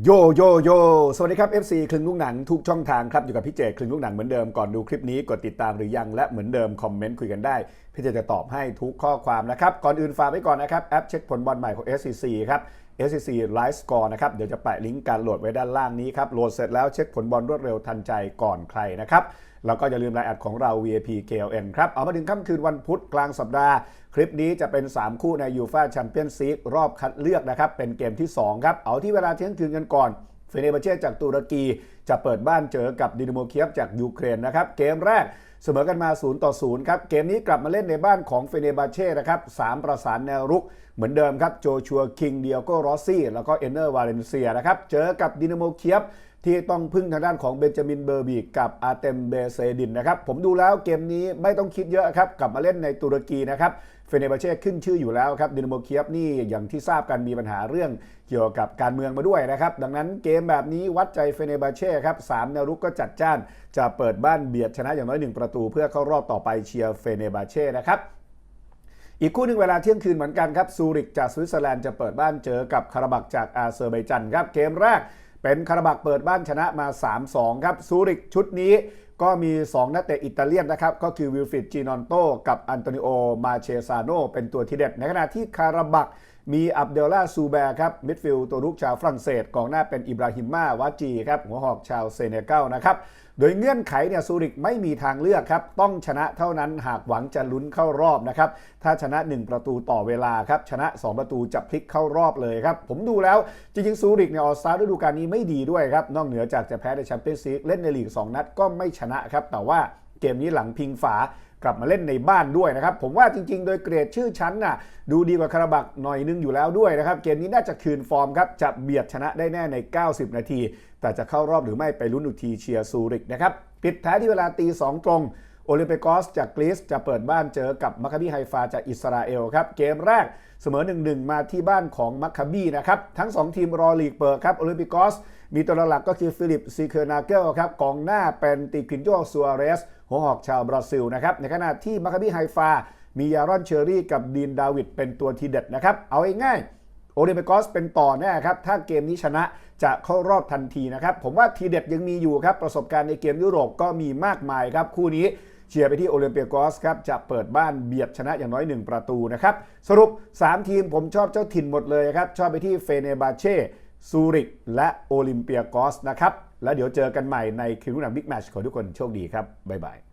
โยโยโยสวัสดีครับ FC คลึงลูกหนังทุกช่องทางครับอยู่กับพี่เจคลึงลูกหนังเหมือนเดิมก่อนดูคลิปนี้กดติดตามหรือยังและเหมือนเดิมคอมเมนต์คุยกันได้ พี่เจจะตอบให้ทุกข้อความนะครับก่อนอื่นฝากไว้ก่อนนะครับแอปเช็คผลบอลใหม่ของ SCC ครับ SCC Live Score นะครับเดี๋ยวจะแปะลิงก์การโหลดไว้ด้านล่างนี้ครับโหลดเสร็จแล้วเช็คผลบอลรวดเร็วทันใจก่อนใครนะครับ แล้วก็อย่าลืมไลน์แอดของเรา VIP KLN ครับ เอามาถึงค่ำคืนวันพุธกลางสัปดาห์ คลิปนี้จะเป็น 3 คู่ในยูฟาแชมเปี้ยนซีกรอบคัดเลือกนะครับ เป็นเกมที่สองครับ เอาที่เวลาเที่ยงคืนกันก่อนเฟเนเบเช่จากตุรกีจะเปิดบ้านเจอกับดินโมเคียฟจากยูเครนนะครับ เกมแรกเสมอกันมา 0 ต่อ 0 ครับ เกมนี้กลับมาเล่นในบ้านของเฟเนบาเช่นะครับสามประสานแนวรุก เหมือนเดิมครับ โจชัวคิงเดียโกรอซี่ แล้วก็เอนเนอร์วาเลนเซียนะครับ เจอกับดินาโมเคียฟ ที่ต้องพึ่งทางด้านของเบนจามินเบอร์บีกกับอาเตมเบเซดินนะครับ ผมดูแล้วเกมนี้ไม่ต้องคิดเยอะครับ กลับมาเล่นในตุรกีนะครับเฟเนบาเช่ขึ้นชื่ออยู่แล้วครับดินาโมเคียฟนี่อย่างที่ทราบกันมีปัญหาเรื่องเกี่ยวกับการเมืองมาด้วยนะครับ ดังนั้นเกมแบบนี้วัดใจเฟเนบาเช่ครับสามแนวรุกก็จัดจ้าน จะเปิดบ้านเบียดชนะอย่างน้อยหนึ่งประตู เพื่อเข้ารอบต่อไปเชียร์เฟเนบาเช่นะครับอีกคู่หนึ่งเวลาเที่ยงคืนเหมือนกันครับซูริกจากสวิตเซอร์แลนด์จะเปิดบ้านเจอกับคาราบักจากอาเซอร์ไบจันครับเกมแรก เป็นคาราบักเปิดบ้านชนะมา 3-2 ครับซูริกชุดนี้ก็มี 2 นักเตะอิตาเลียนนะครับ ก็คือวิลฟริดจีนอนโต กับอันโตนิโอ มาเชซาโนเป็นตัวที่เด็ด ในขณะที่คาราบักมีอับเดลล่าซูแบร์ครับมิดฟิลด์ตัวรุกชาวฝรั่งเศสกองหน้าเป็นอิบราฮิมมาวาจีครับหัวหอกชาวเซเนกัลนะครับโดยเงื่อนไขเนี่ยซูริกไม่มีทางเลือกครับต้องชนะเท่านั้นหากหวังจะลุ้นเข้ารอบนะครับถ้าชนะ 1 ประตูต่อเวลาครับชนะ 2 ประตูจะพลิกเข้ารอบเลยครับผมดูแล้วจริงๆซูริกในออสตาฤดูกาลนี้ไม่ดีด้วยครับนอกเหนือจากจะแพ้ในแชมเปี้ยนส์ลีกเล่นในลีก 2 นัดก็ไม่ชนะครับแต่ว่า เกมนี้หลังพิงฝากลับมาเล่นในบ้านด้วยนะครับ ผมว่าจริงๆ โดยเกรดชื่อชั้นน่ะดูดีกว่าคาราบักหน่อยนึงอยู่แล้วด้วยนะครับ เกมนี้น่าจะคืนฟอร์มครับ จะเบียดชนะได้แน่ใน 90 นาที แต่จะเข้ารอบหรือไม่ไปลุ้นอีกทีเชียร์ซูริกนะครับปิดท้ายที่เวลาตี 2 ตรงโอลิมเปกอสจากกรีซจะเปิดบ้านเจอกับมัคคาบีไฮฟาจากอิสราเอลครับ เกมแรกเสมอ 1-1 มาที่บ้านของมัคคาบีนะครับ ทั้ง 2 ทีมรอลีกเปิดครับโอลิมปิกอส มีตัวหลักก็คือฟิลิปซีเคอร์นาเกลครับกองหน้าเป็นติคินโยซัวเรส หัวหอกชาวบราซิลนะครับในขณะที่มัคคาบีไฮฟา มียารอนเชอรี่กับดีนดาวิดเป็นตัวทีเด็ดนะครับเอาง่ายโอลิมปิกอสเป็นต่อแน่ครับ ถ้าเกมนี้ชนะจะเข้ารอบทันทีนะครับ ผมว่าทีเด็ดยังมีอยู่ครับ ประสบการณ์ในเกมยุโรปก็มีมากมายครับ คู่นี้เชียร์ไปที่โอลิมเปียกอสครับ จะเปิดบ้านเบียดชนะอย่างน้อย 1 ประตูนะครับ สรุป 3 ทีมผมชอบเจ้าถิ่นหมดเลยครับ ชอบไปที่เฟเนบาเช่ ซูริกและโอลิมเปียกอสนะครับ แล้วเดี๋ยวเจอกันใหม่ในคิวหนังบิ๊กแมชขอทุกคนโชคดีครับ บ๊ายบาย